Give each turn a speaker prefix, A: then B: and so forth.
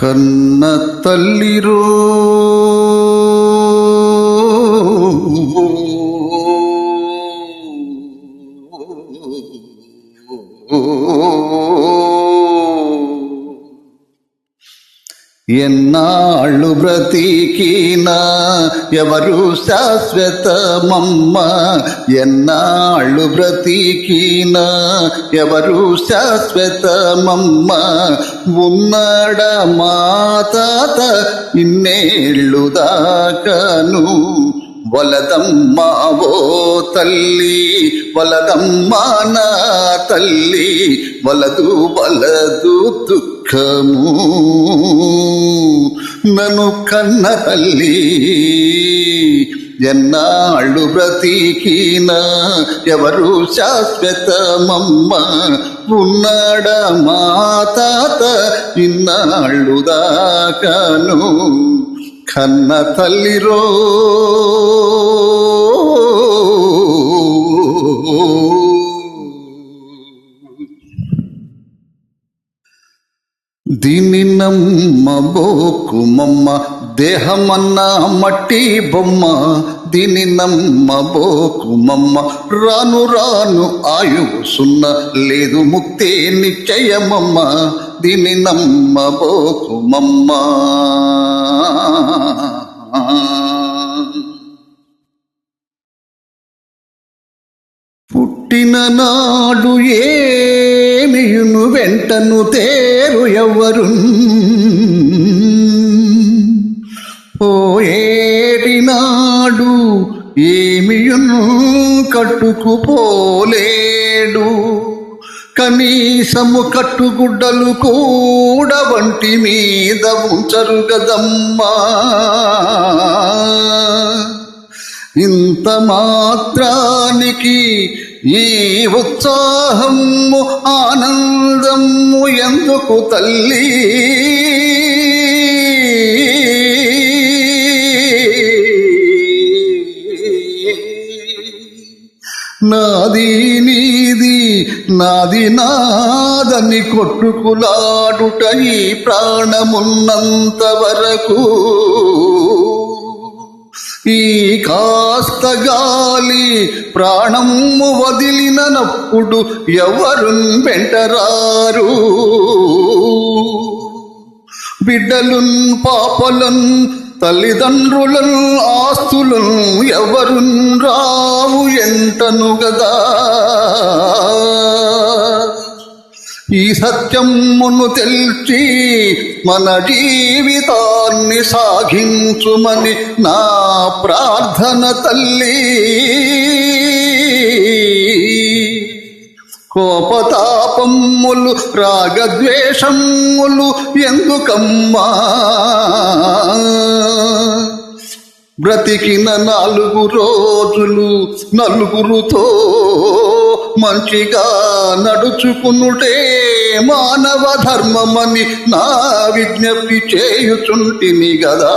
A: కన్న తల్లిరో ఎన్నాళ్ళు బ్రతికినా ఎవరు శాశ్వతమమ్మ ఎన్నాళ్ళు బ్రతికినా ఎవరు శాశ్వతమమ్మ ఉన్నడ మా తాత ఇన్నేళ్ళు దాకను. వలదమ్మా ఓ తల్లి వలదమ్మా నా తల్లి వలదు వలదు దుఃఖము. నను కన్న తల్లి ఎన్నాళ్ళు బ్రతికినా ఎవరు శాశ్వతమమ్మ? ఉన్నాడా మా తాత? ఇన్నాళ్ళు దాకాను కన్న తల్లిరో దీని నమ్మబోకుమమ్మ దేహమన్న మట్టి బొమ్మ. దీని నమ్మబోకుమమ్మ రాను రాను ఆయు సున్న లేదు ముక్తే నిశ్చయమమ్మ. దీన్ని నమ్మబోకుమమ్మ పుట్టిన నాడు ఏమియును వెంటను తేరు ఎవరు పోయేటి నాడు ఏమియును కట్టుకుపోలేడు కనీసము కట్టుగుడ్డలు కూడా వంటి మీద ఉంచరు గదమ్మా. ఇంత మాత్రానికి ఈ ఉత్సాహము ఆనందము ఎందుకు తల్లి? నాది నీది నాది నాదని కొట్టుకులాడుట ఈ ప్రాణమున్నంత వరకు. ఈ కాస్త గాలి ప్రాణము వదిలినప్పుడు ఎవరు వెంటరారు బిడ్డలున్ పాపలున్ తల్లిదండ్రులను ఆస్తులను ఎవరు రావు ఎంటను గదా. ఈ సత్యమును తెల్చి మన జీవితాన్ని సాగించుమని నా ప్రార్థన తల్లి. కోపతాపములు రాగద్వేషములు ఎందుకమ్మా? బ్రతికిన నాలుగు రోజులు నలుగురుతో మంచిగా నడుచుకునుటే మానవ ధర్మమని నా విజ్ఞప్తి చేయుచుంటిని గదా.